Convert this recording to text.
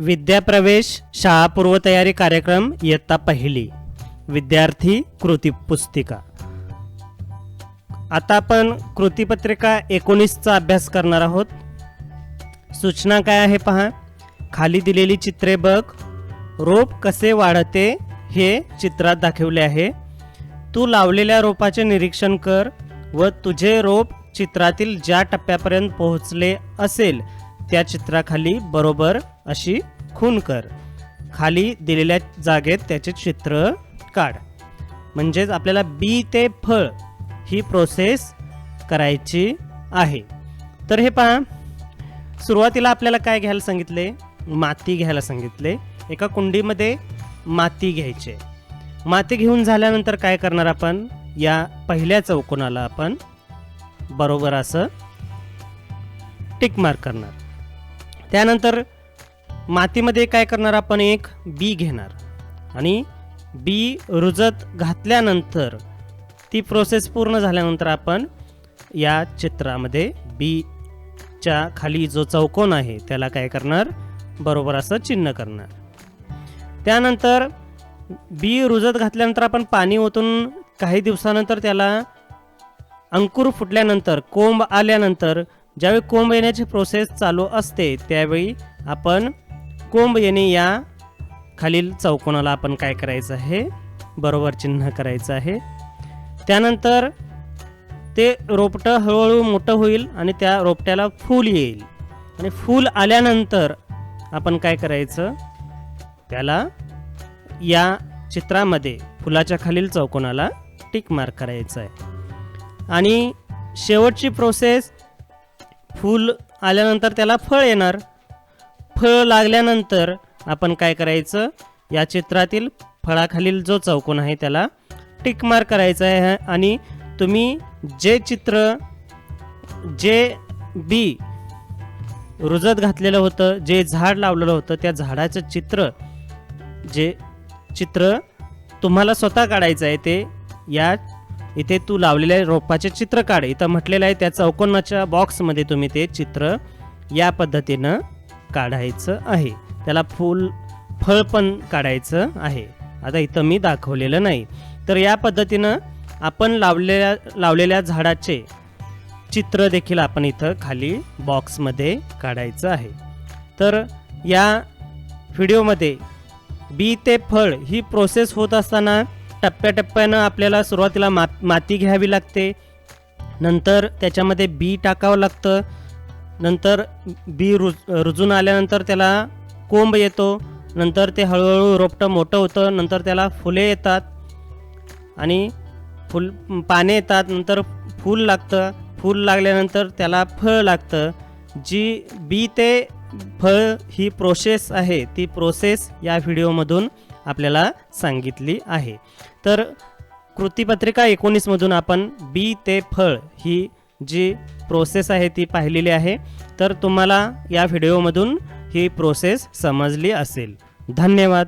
विद्याप्रवेश शाळा पूर्वतयारी कार्यक्रम इयत्ता पहिली. विद्यार्थी कृती पुस्तिका. आता आपण कृतीपत्रिका एकोणीसचा अभ्यास करणार आहोत. सूचना काय आहे पहा. खाली दिलेली चित्रे बघ. रोप कसे वाढते हे चित्रात दाखवले आहे. तू लावलेल्या रोपाचे निरीक्षण कर व तुझे रोप चित्रातील ज्या टप्प्यापर्यंत पोहोचले असेल त्या चित्राखाली बरोबर अशी खून कर. खाली दिलेल्या जागेत त्याचे चित्र काढ. म्हणजेच आपल्याला बी ते फळ ही प्रोसेस करायची आहे. तर हे पहा. सुरुवातीला आपल्याला काय घ्यायला सांगितले? माती घ्यायला सांगितले. एका कुंडीमध्ये माती घ्यायची. आहे. माती घेऊन झाल्यानंतर काय करणार आपण? या पहिल्या चौकोनाला आपण बरोबर असं टिक मार्क करणार. त्यानंतर मातीमध्ये काय करणार आपण? एक बी घेणार. आणि बी रुजत घातल्यानंतर ती प्रोसेस पूर्ण झाल्यानंतर आपण या चित्रामध्ये बीच्या खाली जो चौकोन आहे त्याला काय करणार? बरोबर असं चिन्ह करणार. त्यानंतर बी रुजत घातल्यानंतर आपण पाणी ओतून काही दिवसानंतर त्याला अंकुर फुटल्यानंतर कोंब आल्यानंतर ज्यावेळी कोंब येण्याची प्रोसेस चालू असते त्यावेळी आपण कोंब येणे या खालील चौकोनाला आपण काय करायचं आहे? बरोबर चिन्ह करायचं आहे. त्यानंतर ते रोपटं हळूहळू मोठं होईल आणि त्या रोपट्याला फूल येईल. आणि फूल आल्यानंतर आपण काय करायचं? त्याला या चित्रामध्ये फुलाच्या खालील चौकोनाला टिक मार्क करायचं आहे. आणि शेवटची प्रोसेस फूल आल्यानंतर त्याला फळ येणार. फळ लागल्यानंतर आपण काय करायचं? या चित्रातील फळाखालील जो चौकोन आहे त्याला टिक मार्क करायचं आहे आणि तुम्ही जे चित्र जे बी रुजत घातलेलं होतं जे झाड लावलेलं होतं त्या झाडाचं चित्र जे चित्र तुम्हाला स्वतः काढायचं आहे ते या इथे तू लावलेल्या रोपाचे चित्र काढ. इथं म्हटलेलं आहे त्या चौकोनाच्या बॉक्समध्ये तुम्ही ते चित्र या पद्धतीनं काढायचं आहे. त्याला फूल फळ पण काढायचं आहे. आता इथं मी दाखवलेलं नाही. तर या पद्धतीनं आपण लावलेल्या लावलेल्या झाडाचे चित्र देखील आपण इथं खाली बॉक्समध्ये काढायचं आहे. तर या व्हिडिओमध्ये बी ते फळ ही प्रोसेस होत असताना टप्प्याटप्प्यानं आपल्याला सुरुवातीला मा माती घ्यावी लागते. नंतर त्याच्यामध्ये बी टाकावं लागतं. नंतर बी रुज रुजून आल्यानंतर त्याला कोंब येतो. नंतर ते हळूहळू रोपटं मोठं होतं. नंतर त्याला फुले येतात. आणि फुल पाने येतात. नंतर फूल लागतं. फूल लागल्यानंतर त्याला फळ लागतं. जी बी ते फळ ही प्रोसेस आहे. ती प्रोसेस या व्हिडिओमधून आपल्याला सांगितली आहे. तर कृतीपत्रिका एकोणीसमधून आपण बी ते फळ ही जी प्रोसेस आहे ती पाहिलेली आहे. तर तुम्हाला या व्हिडिओमधून ही प्रोसेस समजली असेल. धन्यवाद.